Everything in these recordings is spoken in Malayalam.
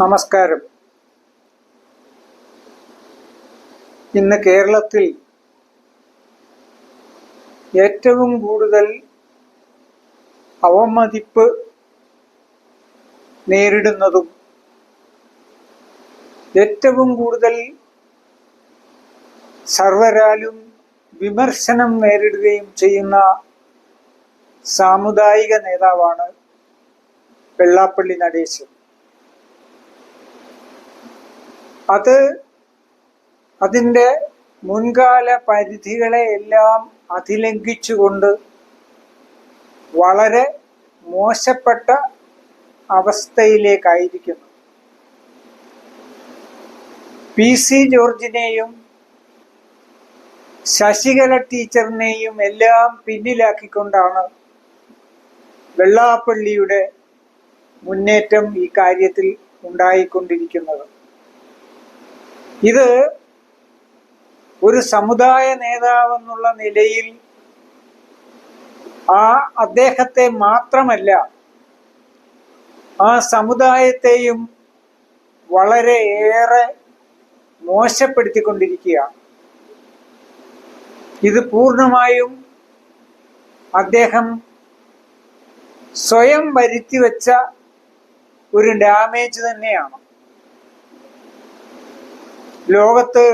നമസ്കാരം. ഇന്ന് കേരളത്തിൽ ഏറ്റവും കൂടുതൽ അവമതിപ്പ് നേരിടുന്നതും ഏറ്റവും കൂടുതൽ സർവരാലും വിമർശനം നേരിടുകയും ചെയ്യുന്ന സാമുദായിക നേതാവാണ് വെള്ളാപ്പള്ളി നടേശൻ. അത് അതിന്റെ മുൻകാല പരിധികളെ എല്ലാം അതിലംഘിച്ചുകൊണ്ട് വളരെ മോശപ്പെട്ട അവസ്ഥയിലേക്കായിരിക്കുന്നു. പി സി ജോർജിനെയും ശശികല ടീച്ചറിനെയും എല്ലാം പിന്നിലാക്കിക്കൊണ്ടാണ് വെള്ളാപ്പള്ളിയുടെ മുന്നേറ്റം ഈ കാര്യത്തിൽ ഉണ്ടായിക്കൊണ്ടിരിക്കുന്നത്. ഇത് ഒരു സമുദായ നേതാവെന്നുള്ള നിലയിൽ ആ അദ്ദേഹത്തെ മാത്രമല്ല ആ സമുദായത്തെയും വളരെ ഏറെ മോശപ്പെടുത്തിക്കൊണ്ടിരിക്കുകയാണ്. ഇത് പൂർണമായും അദ്ദേഹം സ്വയം വരുത്തിവെച്ച ഒരു ഡാമേജ് തന്നെയാണ്. ലോകത്ത്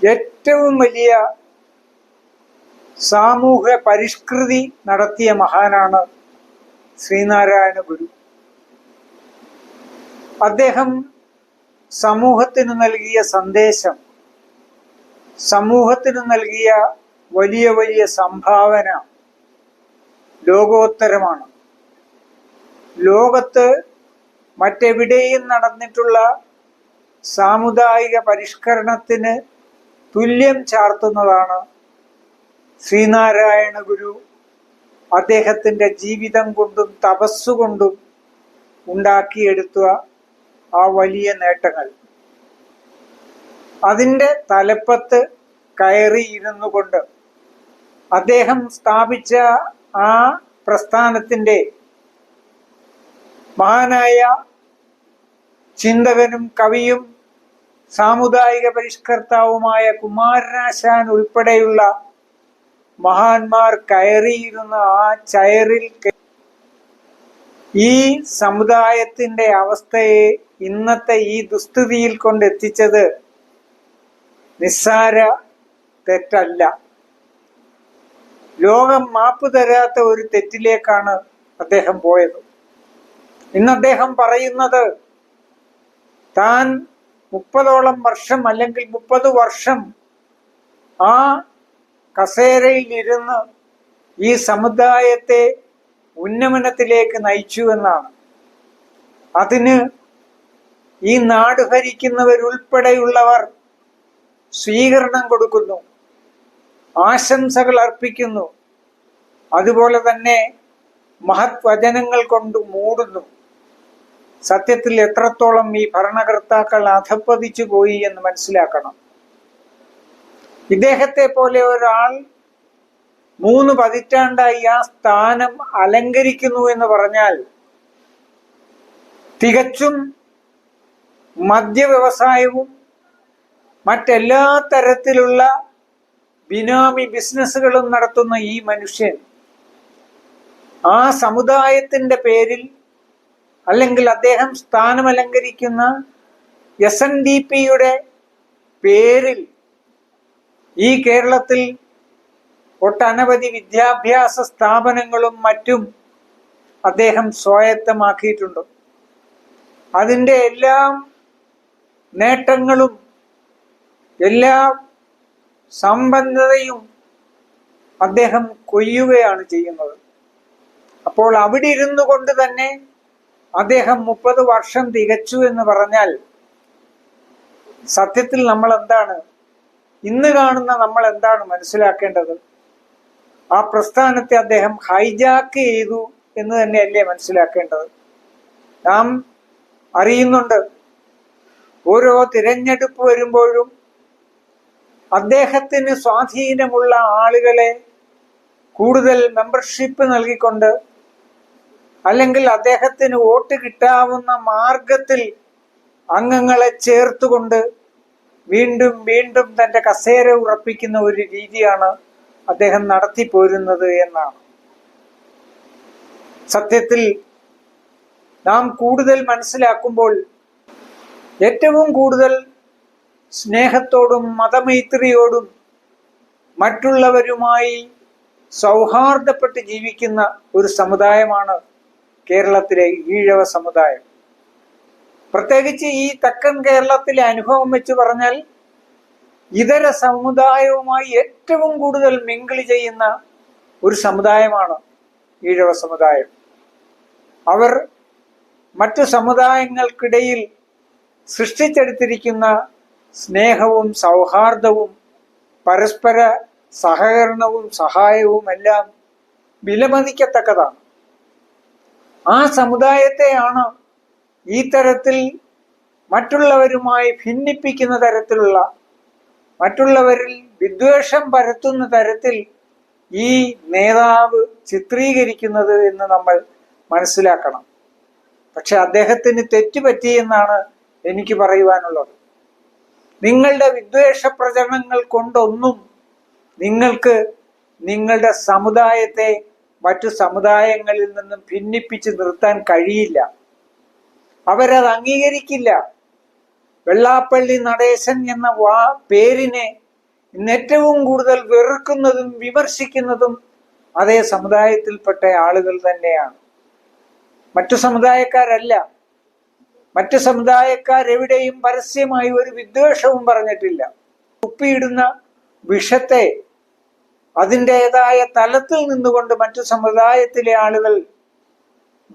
ഏറ്റവും വലിയ സാമൂഹ്യ പരിഷ്കൃതി നടത്തിയ മഹാനാണ് ശ്രീനാരായണ ഗുരു. അദ്ദേഹം സമൂഹത്തിന് നൽകിയ സന്ദേശം സമൂഹത്തിന് നൽകിയ വലിയ വലിയ സംഭാവന ലോകോത്തരമാണ്. ലോകത്ത് മറ്റെവിടെയും നടന്നിട്ടുള്ള സാമുദായിക പരിഷ്കരണത്തിന് തുല്യം ചാർത്തുന്നതാണ് ശ്രീനാരായണ ഗുരു അദ്ദേഹത്തിന്റെ ജീവിതം കൊണ്ടും തപസ്സുകൊണ്ടും ഉണ്ടാക്കിയെടുത്ത ആ വലിയ നേട്ടങ്ങൾ. അതിന്റെ തലപ്പത്ത് കയറി ഇരുന്നു കൊണ്ട് അദ്ദേഹം സ്ഥാപിച്ച ആ പ്രസ്ഥാനത്തിന്റെ മഹാനായ ചിന്തകനും കവിയും സാമുദായിക പരിഷ്കർത്താവുമായ കുമാരനാശാൻ ഉൾപ്പെടെയുള്ള മഹാന്മാർ കയറിയിരുന്ന ആ ചയറിൽ ഈ സമുദായത്തിന്റെ അവസ്ഥയെ ഇന്നത്തെ ഈ ദുസ്ഥിതിയിൽ കൊണ്ടെത്തിച്ചത് നിസ്സാര തെറ്റല്ല. ലോകം മാപ്പ് തരാത്ത ഒരു തെറ്റിലേക്കാണ് അദ്ദേഹം പോയത്. ഇന്ന് അദ്ദേഹം പറയുന്നത് താൻ മുപ്പതോളം വർഷം അല്ലെങ്കിൽ മുപ്പത് വർഷം ആ കസേരയിൽ ഇരുന്ന് ഈ സമുദായത്തെ ഉന്നമനത്തിലേക്ക് നയിച്ചു എന്നാണ്. അതിന് ഈ നാട് ഭരിക്കുന്നവരുൾപ്പെടെയുള്ളവർ സ്വീകരണം കൊടുക്കുന്നു ആശംസകൾ അർപ്പിക്കുന്നു അതുപോലെ തന്നെ മഹത്വചനങ്ങൾ കൊണ്ട് മൂടുന്നു. സത്യത്തിൽ എത്രത്തോളം ഈ ഭരണകർത്താക്കൾ അധപ്പതിച്ചു പോയി എന്ന് മനസ്സിലാക്കണം. ഇദ്ദേഹത്തെ പോലെ ഒരാൾ മൂന്ന് പതിറ്റാണ്ടായി ആ സ്ഥാനം അലങ്കരിക്കുന്നു എന്ന് പറഞ്ഞാൽ തികച്ചും മദ്യവ്യവസായവും മറ്റെല്ലാ തരത്തിലുള്ള ബിനാമി ബിസിനസ്സുകളും നടത്തുന്ന ഈ മനുഷ്യൻ ആ സമുദായത്തിന്റെ പേരിൽ അല്ലെങ്കിൽ അദ്ദേഹം സ്ഥാനമലങ്കരിക്കുന്ന എസ് എൻ ഡി പിയുടെ പേരിൽ ഈ കേരളത്തിൽ ഒട്ടനവധി വിദ്യാഭ്യാസ സ്ഥാപനങ്ങളും മറ്റും അദ്ദേഹം സ്വായത്തമാക്കിയിട്ടുണ്ട്. അതിന്റെ എല്ലാം നേട്ടങ്ങളും എല്ലാ സമ്പന്നതയും അദ്ദേഹം കൊയ്യുകയാണ് ചെയ്യുന്നത്. അപ്പോൾ അവിടെ ഇരുന്നു കൊണ്ട് തന്നെ അദ്ദേഹം മുപ്പത് വർഷം തികച്ചു എന്ന് പറഞ്ഞാൽ സത്യത്തിൽ നമ്മൾ എന്താണ് ഇന്ന് കാണുന്ന നമ്മൾ എന്താണ് മനസ്സിലാക്കേണ്ടത്? ആ പ്രസ്ഥാനത്തെ അദ്ദേഹം ഹൈജാക്ക് ചെയ്തു എന്ന് തന്നെയല്ലേ മനസ്സിലാക്കേണ്ടത്? നാം അറിയുന്നുണ്ട് ഓരോ തിരഞ്ഞെടുപ്പ് വരുമ്പോഴും അദ്ദേഹത്തിന് സ്വാധീനമുള്ള ആളുകളെ കൂടുതൽ മെമ്പർഷിപ്പ് നൽകിക്കൊണ്ട് അല്ലെങ്കിൽ അദ്ദേഹത്തിന് വോട്ട് കിട്ടാവുന്ന മാർഗത്തിൽ അംഗങ്ങളെ ചേർത്തുകൊണ്ട് വീണ്ടും വീണ്ടും തന്റെ കസേര ഉറപ്പിക്കുന്ന ഒരു രീതിയാണ് അദ്ദേഹം നടത്തിപ്പോരുന്നത് എന്നാണ്. സത്യത്തിൽ നാം കൂടുതൽ മനസ്സിലാക്കുമ്പോൾ ഏറ്റവും കൂടുതൽ സ്നേഹത്തോടും മതമൈത്രിയോടും മറ്റുള്ളവരുമായി സൗഹാർദ്ദപ്പെട്ട് ജീവിക്കുന്ന ഒരു സമുദായമാണ് കേരളത്തിലെ ഈഴവ സമുദായം. പ്രത്യേകിച്ച് ഈ തെക്കൻ കേരളത്തിലെ അനുഭവം വെച്ച് പറഞ്ഞാൽ ഇതര സമുദായവുമായി ഏറ്റവും കൂടുതൽ മിങ്കിൾ ചെയ്യുന്ന ഒരു സമുദായമാണ് ഈഴവ സമുദായം. അവർ മറ്റു സമുദായങ്ങൾക്കിടയിൽ സൃഷ്ടിച്ചെടുത്തിരിക്കുന്ന സ്നേഹവും സൗഹാർദ്ദവും പരസ്പര സഹകരണവും സഹായവും എല്ലാം വിലമതിക്കത്തക്കതാണ്. ആ സമുദായത്തെയാണ് ഈ തരത്തിൽ മറ്റുള്ളവരുമായി ഭിന്നിപ്പിക്കുന്ന തരത്തിലുള്ള മറ്റുള്ളവരിൽ വിദ്വേഷം പരത്തുന്ന തരത്തിൽ ഈ നേതാവ് ചിത്രീകരിക്കുന്നത് എന്ന് നമ്മൾ മനസ്സിലാക്കണം. പക്ഷെ അദ്ദേഹത്തിന് തെറ്റുപറ്റി എന്നാണ് എനിക്ക് പറയുവാനുള്ളത്. നിങ്ങളുടെ വിദ്വേഷ പ്രചരണങ്ങൾ കൊണ്ടൊന്നും നിങ്ങൾക്ക് നിങ്ങളുടെ സമുദായത്തെ മറ്റു സമുദായങ്ങളിൽ നിന്നും ഭിന്നിപ്പിച്ച് നിർത്താൻ കഴിയില്ല. അവരത് അംഗീകരിക്കില്ല. വെള്ളാപ്പള്ളി നടേശൻ എന്ന വാ പേരിനെ ഇന്ന് ഏറ്റവും കൂടുതൽ വെറുക്കുന്നതും വിമർശിക്കുന്നതും അതേ സമുദായത്തിൽപ്പെട്ട ആളുകൾ തന്നെയാണ്. മറ്റു സമുദായക്കാരല്ല. മറ്റു സമുദായക്കാരെവിടെയും പരസ്യമായി ഒരു വിദ്വേഷവും പറഞ്ഞിട്ടില്ല. കുപ്പിയിടുന്ന വിഷത്തെ അതിന്റെതായ തലത്തിൽ നിന്നുകൊണ്ട് മറ്റു സമുദായത്തിലെ ആളുകൾ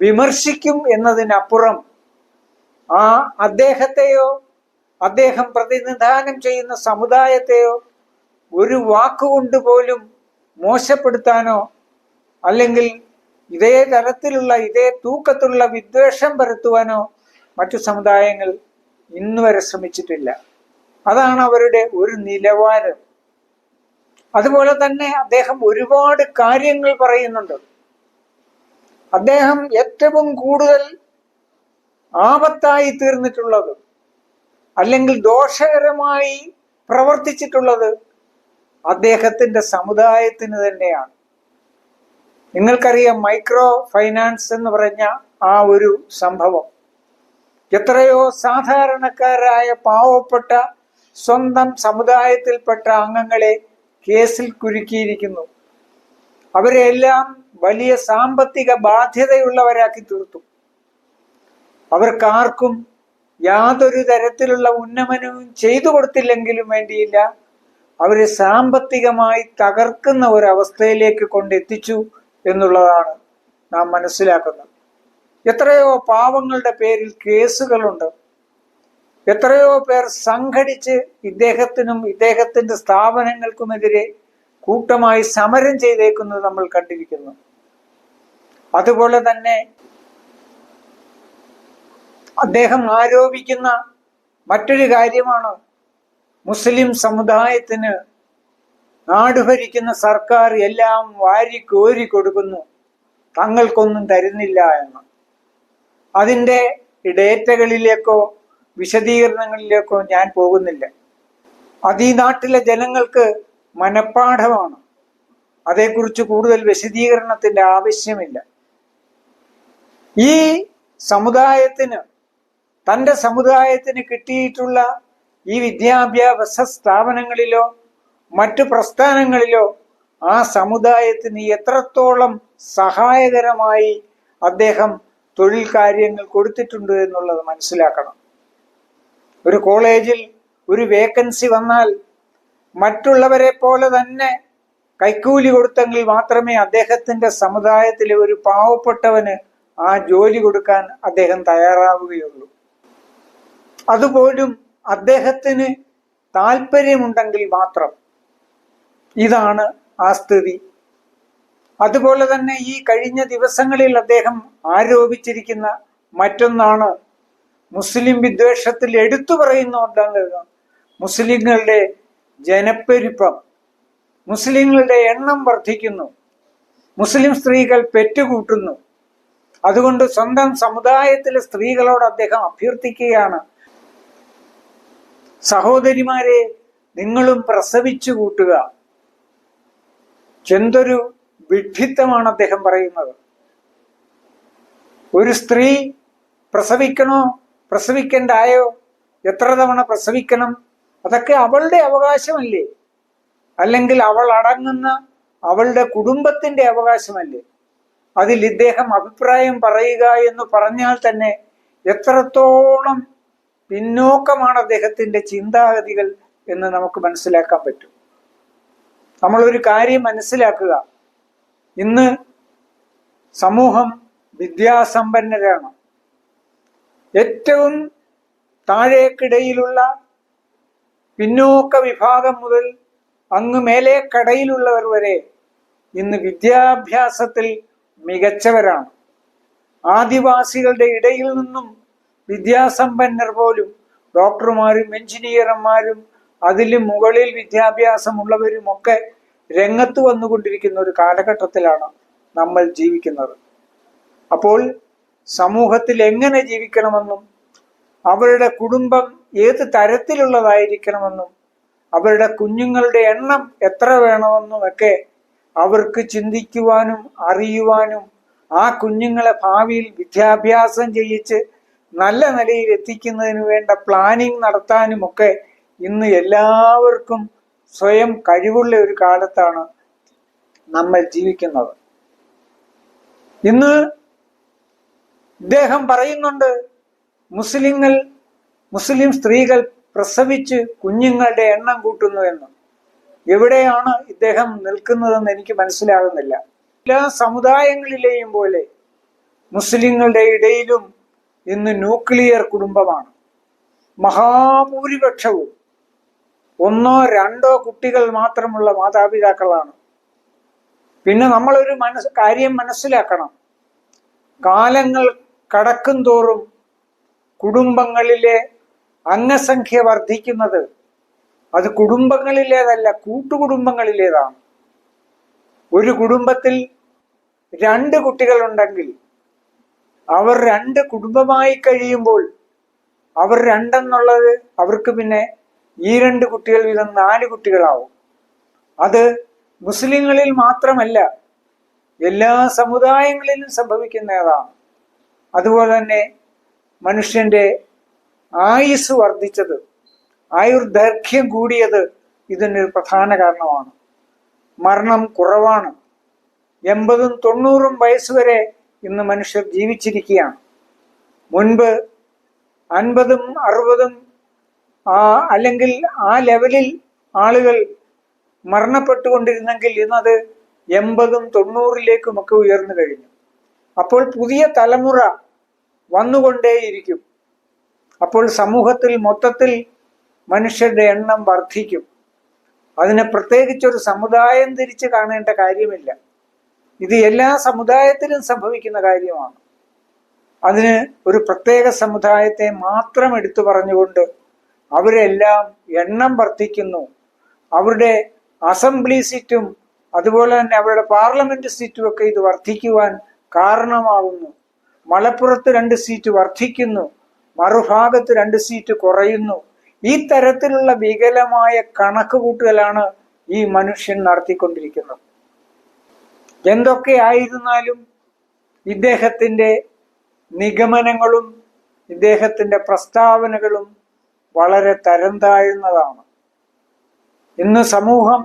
വിമർശിക്കും എന്നതിനപ്പുറം ആ അദ്ദേഹത്തെയോ അദ്ദേഹം പ്രതിനിധാനം ചെയ്യുന്ന സമുദായത്തെയോ ഒരു വാക്കുകൊണ്ട് പോലും മോശപ്പെടുത്താനോ അല്ലെങ്കിൽ ഇതേ തരത്തിലുള്ള ഇതേ തൂക്കത്തിലുള്ള വിദ്വേഷം പരത്തുവാനോ മറ്റു സമുദായങ്ങൾ ഇന്നുവരെ ശ്രമിച്ചിട്ടില്ല. അതാണ് അവരുടെ ഒരു നിലവാരം. അതുപോലെ തന്നെ അദ്ദേഹം ഒരുപാട് കാര്യങ്ങൾ പറയുന്നുണ്ട്. അദ്ദേഹം ഏറ്റവും കൂടുതൽ ആപത്തായി തീർന്നിട്ടുള്ളത് അല്ലെങ്കിൽ ദോഷകരമായി പ്രവർത്തിച്ചിട്ടുള്ളത് അദ്ദേഹത്തിന്റെ സമുദായത്തിന് തന്നെയാണ്. നിങ്ങൾക്കറിയാം മൈക്രോ ഫൈനാൻസ് എന്ന് പറഞ്ഞ ആ ഒരു സംഭവം. എത്രയോ സാധാരണക്കാരായ പാവപ്പെട്ട സ്വന്തം സമുദായത്തിൽപ്പെട്ട അംഗങ്ങളെ കേസിൽ കുരുക്കിയിരിക്കുന്നു. അവരെല്ലാം വലിയ സാമ്പത്തിക ബാധ്യതയുള്ളവരാക്കി തീർത്തു. അവർക്കാർക്കും യാതൊരു തരത്തിലുള്ള ഉന്നമനവും ചെയ്തു കൊടുത്തില്ലെങ്കിലും വേണ്ടിയില്ല. അവരെ സാമ്പത്തികമായി തകർക്കുന്ന ഒരവസ്ഥയിലേക്ക് കൊണ്ടെത്തിച്ചു എന്നുള്ളതാണ് നാം മനസ്സിലാക്കുന്നത്. എത്രയോ പാവങ്ങളുടെ പേരിൽ കേസുകളുണ്ട്. എത്രയോ പേർ സംഘടിച്ച് ഇദ്ദേഹത്തിനും ഇദ്ദേഹത്തിന്റെ സ്ഥാപനങ്ങൾക്കുമെതിരെ കൂട്ടമായി സമരം ചെയ്തേക്കുന്നത് നമ്മൾ കണ്ടിരിക്കുന്നു. അതുപോലെ തന്നെ അദ്ദേഹം ആരോപിക്കുന്ന മറ്റൊരു കാര്യമാണ്. മുസ്ലിം സമുദായത്തിന് നാട് ഭരിക്കുന്ന സർക്കാർ എല്ലാം വാരി കോരി കൊടുക്കുന്നു. തങ്ങൾക്കൊന്നും തരുന്നില്ല എന്ന്. അതിന്റെ ഡേറ്റകളിലേക്കോ വിശദീകരണങ്ങളിലേക്കോ ഞാൻ പോകുന്നില്ല. അത് ഈ നാട്ടിലെ ജനങ്ങൾക്ക് മനഃപ്പാഠമാണ്. അതേക്കുറിച്ച് കൂടുതൽ വിശദീകരണത്തിന്റെ ആവശ്യമില്ല. ഈ സമുദായത്തിന് തന്റെ സമുദായത്തിന് കിട്ടിയിട്ടുള്ള ഈ വിദ്യാഭ്യാസ സ്ഥാപനങ്ങളിലോ മറ്റു പ്രസ്ഥാനങ്ങളിലോ ആ സമുദായത്തിന് എത്രത്തോളം സഹായകരമായി അദ്ദേഹം തൊഴിൽ കാര്യങ്ങൾ കൊടുത്തിട്ടുണ്ട് എന്നുള്ളത് മനസ്സിലാക്കണം. ഒരു കോളേജിൽ ഒരു വേക്കൻസി വന്നാൽ മറ്റുള്ളവരെ പോലെ തന്നെ കൈക്കൂലി കൊടുത്തെങ്കിൽ മാത്രമേ അദ്ദേഹത്തിന്റെ സമുദായത്തിലെ ഒരു പാവപ്പെട്ടവന് ആ ജോലി കൊടുക്കാൻ അദ്ദേഹം തയ്യാറാവുകയുള്ളൂ. അതുപോലും അദ്ദേഹത്തിന് താല്പര്യമുണ്ടെങ്കിൽ മാത്രം ഇതാണ് ആ സ്ഥിതി. അതുപോലെ തന്നെ ഈ കഴിഞ്ഞ ദിവസങ്ങളിൽ അദ്ദേഹം ആരോപിച്ചിരിക്കുന്ന മറ്റൊന്നാണ് മുസ്ലിം വിദ്വേഷത്തിൽ എടുത്തു പറയുന്ന ഒന്നാണ് മുസ്ലിങ്ങളുടെ ജനപ്പെരുപ്പം മുസ്ലിങ്ങളുടെ എണ്ണം വർദ്ധിക്കുന്നു. മുസ്ലിം സ്ത്രീകൾ പെറ്റുകൂട്ടുന്നു. അതുകൊണ്ട് സ്വന്തം സമുദായത്തിലെ സ്ത്രീകളോട് അദ്ദേഹം അഭ്യർത്ഥിക്കുകയാണ്. സഹോദരിമാരെ നിങ്ങളും പ്രസവിച്ചു കൂട്ടുക. എന്തൊരു വിഡ്ഢിത്തമാണ് അദ്ദേഹം പറയുന്നത്. ഒരു സ്ത്രീ പ്രസവിക്കണോ? പ്രസവിക്കണ്ടായോ? എത്ര തവണ പ്രസവിക്കണം? അതൊക്കെ അവളുടെ അവകാശമല്ലേ? അല്ലെങ്കിൽ അവൾ അടങ്ങുന്ന അവളുടെ കുടുംബത്തിന്റെ അവകാശമല്ലേ? അതിൽ ഇദ്ദേഹം അഭിപ്രായം പറയുക എന്ന് പറഞ്ഞാൽ തന്നെ എത്രത്തോളം പിന്നോക്കമാണ് അദ്ദേഹത്തിന്റെ ചിന്താഗതികൾ എന്ന് നമുക്ക് മനസ്സിലാക്കാൻ പറ്റും. നമ്മളൊരു കാര്യം മനസ്സിലാക്കുക. ഇന്ന് സമൂഹം വിദ്യാസമ്പന്നരാണ്. ഏറ്റവും താഴേക്കിടയിലുള്ള പിന്നോക്ക വിഭാഗം മുതൽ അങ്ങ് മേലേക്കടയിലുള്ളവർ വരെ ഇന്ന് വിദ്യാഭ്യാസത്തിൽ മികച്ചവരാണ്. ആദിവാസികളുടെ ഇടയിൽ നിന്നും വിദ്യാസമ്പന്നർ പോലും ഡോക്ടർമാരും എഞ്ചിനീയർമാരും അതിലും മുകളിൽ വിദ്യാഭ്യാസമുള്ളവരും ഒക്കെ രംഗത്ത് വന്നുകൊണ്ടിരിക്കുന്ന ഒരു കാലഘട്ടത്തിലാണ് നമ്മൾ ജീവിക്കുന്നത്. അപ്പോൾ സമൂഹത്തിൽ എങ്ങനെ ജീവിക്കണമെന്നും അവരുടെ കുടുംബം ഏത് തരത്തിലുള്ളതായിരിക്കണമെന്നും അവരുടെ കുഞ്ഞുങ്ങളുടെ എണ്ണം എത്ര വേണമെന്നും ഒക്കെ അവർക്ക് ചിന്തിക്കുവാനും അറിയുവാനും ആ കുഞ്ഞുങ്ങളെ ഭാവിയിൽ വിദ്യാഭ്യാസം ചെയ്യിച്ച് നല്ല നിലയിൽ എത്തിക്കുന്നതിന് വേണ്ട പ്ലാനിങ് നടത്താനുമൊക്കെ ഇന്ന് എല്ലാവർക്കും സ്വയം കഴിവുള്ള ഒരു കാലത്താണ് നമ്മൾ ജീവിക്കുന്നത്. ഇന്ന് ഇദ്ദേഹം പറയുന്നുണ്ട് മുസ്ലിങ്ങൾ മുസ്ലിം സ്ത്രീകൾ പ്രസവിച്ച് കുഞ്ഞുങ്ങളുടെ എണ്ണം കൂട്ടുന്നു എന്ന്. എവിടെയാണ് ഇദ്ദേഹം നിൽക്കുന്നതെന്ന് എനിക്ക് മനസ്സിലാകുന്നില്ല. എല്ലാ സമുദായങ്ങളിലെയും പോലെ മുസ്ലിങ്ങളുടെ ഇടയിലും ഇന്ന് ന്യൂക്ലിയർ കുടുംബമാണ്. മഹാഭൂരിപക്ഷവും ഒന്നോ രണ്ടോ കുട്ടികൾ മാത്രമുള്ള മാതാപിതാക്കളാണ്. പിന്നെ നമ്മളൊരു മനസ് കാര്യം മനസ്സിലാക്കണം. കാലങ്ങൾ കടക്കും തോറും കുടുംബങ്ങളിലെ അംഗസംഖ്യ വർദ്ധിക്കുന്നത് അത് കുടുംബങ്ങളിലേതല്ല കൂട്ടുകുടുംബങ്ങളിലേതാണ്. ഒരു കുടുംബത്തിൽ രണ്ട് കുട്ടികളുണ്ടെങ്കിൽ അവർ രണ്ട് കുടുംബമായി കഴിയുമ്പോൾ അവർ രണ്ടെന്നുള്ളത് അവർക്ക് പിന്നെ ഈ രണ്ട് കുട്ടികൾ വീതം നാല് കുട്ടികളാവും. അത് മുസ്ലിങ്ങളിൽ മാത്രമല്ല എല്ലാ സമുദായങ്ങളിലും സംഭവിക്കുന്നതാണ്. അതുപോലെ തന്നെ മനുഷ്യന്റെ ആയുസ് വർദ്ധിച്ചത് ആയുർദൈർഘ്യം കൂടിയത് ഇതിനൊരു പ്രധാന കാരണമാണ്. മരണം കുറവാണ്. എൺപതും തൊണ്ണൂറും വയസ്സ് വരെ ഇന്ന് മനുഷ്യർ ജീവിച്ചിരിക്കുകയാണ്. മുൻപ് അൻപതും അറുപതും ആ അല്ലെങ്കിൽ ആ ലെവലിൽ ആളുകൾ മരണപ്പെട്ടുകൊണ്ടിരുന്നെങ്കിൽ ഇന്നത് എൺപതും തൊണ്ണൂറിലേക്കുമൊക്കെ ഉയർന്നു കഴിഞ്ഞു. അപ്പോൾ പുതിയ തലമുറ വന്നുകൊണ്ടേയിരിക്കും. അപ്പോൾ സമൂഹത്തിൽ മൊത്തത്തിൽ മനുഷ്യരുടെ എണ്ണം വർദ്ധിക്കും. അതിന് പ്രത്യേകിച്ചൊരു സമുദായം തിരിച്ച് കാണേണ്ട കാര്യമില്ല. ഇത് എല്ലാ സമുദായത്തിലും സംഭവിക്കുന്ന കാര്യമാണ്. അതിന് ഒരു പ്രത്യേക സമുദായത്തെ മാത്രം എടുത്തു പറഞ്ഞുകൊണ്ട് അവരെല്ലാം എണ്ണം വർദ്ധിക്കുന്നു. അവരുടെ അസംബ്ലി സീറ്റും അതുപോലെ തന്നെ അവരുടെ പാർലമെന്റ് സീറ്റും ഒക്കെ ഇത് വർദ്ധിക്കുവാൻ കാരണമാകുന്നു മലപ്പുറത്ത് രണ്ട് സീറ്റ് വർദ്ധിക്കുന്നു. മറുഭാഗത്ത് രണ്ട് സീറ്റ് കുറയുന്നു. ഈ തരത്തിലുള്ള വികലമായ കണക്ക് കൂട്ടലാണ് ഈ മനുഷ്യൻ നടത്തിക്കൊണ്ടിരിക്കുന്നത്. എന്തൊക്കെ ആയിരുന്നാലും ഇദ്ദേഹത്തിന്റെ നിഗമനങ്ങളും ഇദ്ദേഹത്തിന്റെ പ്രസ്താവനകളും വളരെ തരം താഴ്ന്നതാണ്. ഇന്ന് സമൂഹം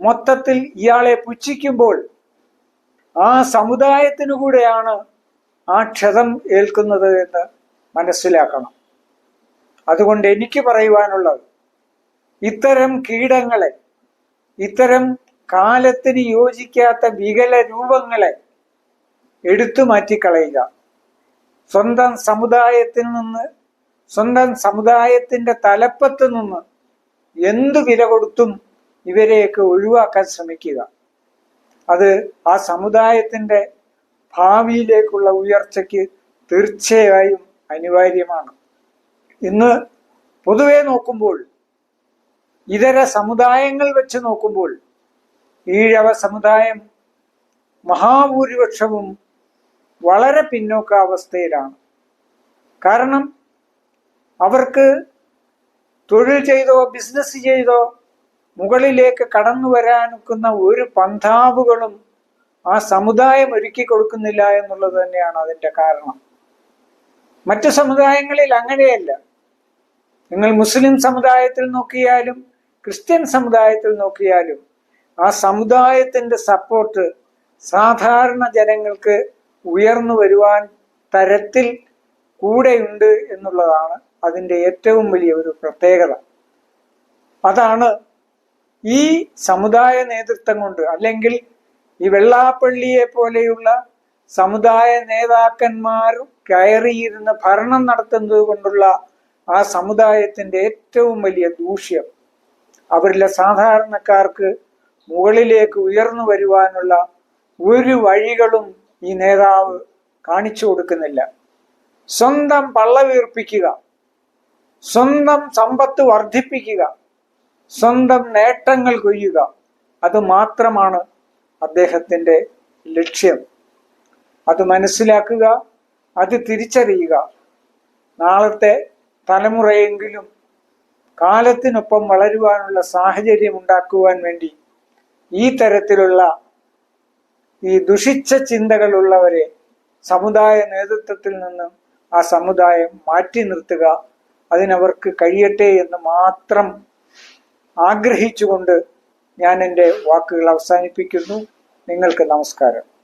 മൊത്തത്തിൽ ഇയാളെ പുച്ഛിക്കുമ്പോൾ ആ സമുദായത്തിനു കൂടെയാണ് ആ ക്ഷതം ഏൽക്കുന്നത് എന്ന് മനസ്സിലാക്കണം. അതുകൊണ്ട് എനിക്ക് പറയുവാനുള്ളത് ഇത്തരം കീടങ്ങളെ ഇത്തരം കാലത്തിന് യോജിക്കാത്ത വികല രൂപങ്ങളെ എടുത്തു മാറ്റിക്കളയുക. സ്വന്തം സമുദായത്തിൽ നിന്ന് സ്വന്തം സമുദായത്തിന്റെ തലപ്പത്ത് നിന്ന് എന്തു വില കൊടുത്തും ഇവരെയൊക്കെ ഒഴിവാക്കാൻ ശ്രമിക്കുക. അത് ആ സമുദായത്തിന്റെ ഭാവിയിലേക്കുള്ള ഉയർച്ചയ്ക്ക് തീർച്ചയായും അനിവാര്യമാണ്. ഇന്ന് പൊതുവെ നോക്കുമ്പോൾ ഇതര സമുദായങ്ങൾ വെച്ച് നോക്കുമ്പോൾ ഈഴവ സമുദായം മഹാഭൂരിപക്ഷവും വളരെ പിന്നോക്ക അവസ്ഥയിലാണ് കാരണം അവർക്ക് തൊഴിൽ ചെയ്തോ ബിസിനസ് ചെയ്തോ മുകളിലേക്ക് കടന്നു വരാനൊക്കുന്ന ഒരു പന്ഥാവുകളും ആ സമുദായം ഒരുക്കി കൊടുക്കുന്നില്ല എന്നുള്ളത് തന്നെയാണ് അതിന്റെ കാരണം. മറ്റു സമുദായങ്ങളിൽ അങ്ങനെയല്ല. നിങ്ങൾ മുസ്ലിം സമുദായത്തിൽ നോക്കിയാലും ക്രിസ്ത്യൻ സമുദായത്തിൽ നോക്കിയാലും ആ സമുദായത്തിന്റെ സപ്പോർട്ട് സാധാരണ ജനങ്ങൾക്ക് ഉയർന്നു വരുവാൻ തരത്തിൽ കൂടെയുണ്ട് എന്നുള്ളതാണ് അതിന്റെ ഏറ്റവും വലിയ ഒരു പ്രത്യേകത. അതാണ് ഈ സമുദായ നേതൃത്വം കൊണ്ട് അല്ലെങ്കിൽ ഈ വെള്ളാപ്പള്ളിയെ പോലെയുള്ള സമുദായ നേതാക്കന്മാർ കയറിയിരുന്ന് ഭരണം നടത്തുന്നത് കൊണ്ടുള്ള ആ സമുദായത്തിന്റെ ഏറ്റവും വലിയ ദൂഷ്യം. അവരിലെ സാധാരണക്കാർക്ക് മുകളിലേക്ക് ഉയർന്നു വരുവാനുള്ള ഒരു വഴികളും ഈ നേതാവ് കാണിച്ചു കൊടുക്കുന്നില്ല. സ്വന്തം പള്ളവീർപ്പിക്കുക സ്വന്തം സമ്പത്ത് വർദ്ധിപ്പിക്കുക സ്വന്തം നേട്ടങ്ങൾ കൊയ്യുക അത് മാത്രമാണ് അദ്ദേഹത്തിന്റെ ലക്ഷ്യം. അത് മനസ്സിലാക്കുക അത് തിരിച്ചറിയുക. നാളത്തെ തലമുറയെങ്കിലും കാലത്തിനൊപ്പം വളരുവാനുള്ള സാഹചര്യം ഉണ്ടാക്കുവാൻ വേണ്ടി ഈ തരത്തിലുള്ള ഈ ദുഷിച്ച ചിന്തകളുള്ളവരെ സമുദായ നേതൃത്വത്തിൽ നിന്നും ആ സമുദായം മാറ്റി നിർത്തുക. അതിനവർക്ക് കഴിയട്ടെ എന്ന് മാത്രം ആഗ്രഹിച്ചുകൊണ്ട് ഞാൻ എന്റെ വാക്കുകൾ അവസാനിപ്പിക്കുന്നു. നിങ്ങൾക്ക് നമസ്കാരം.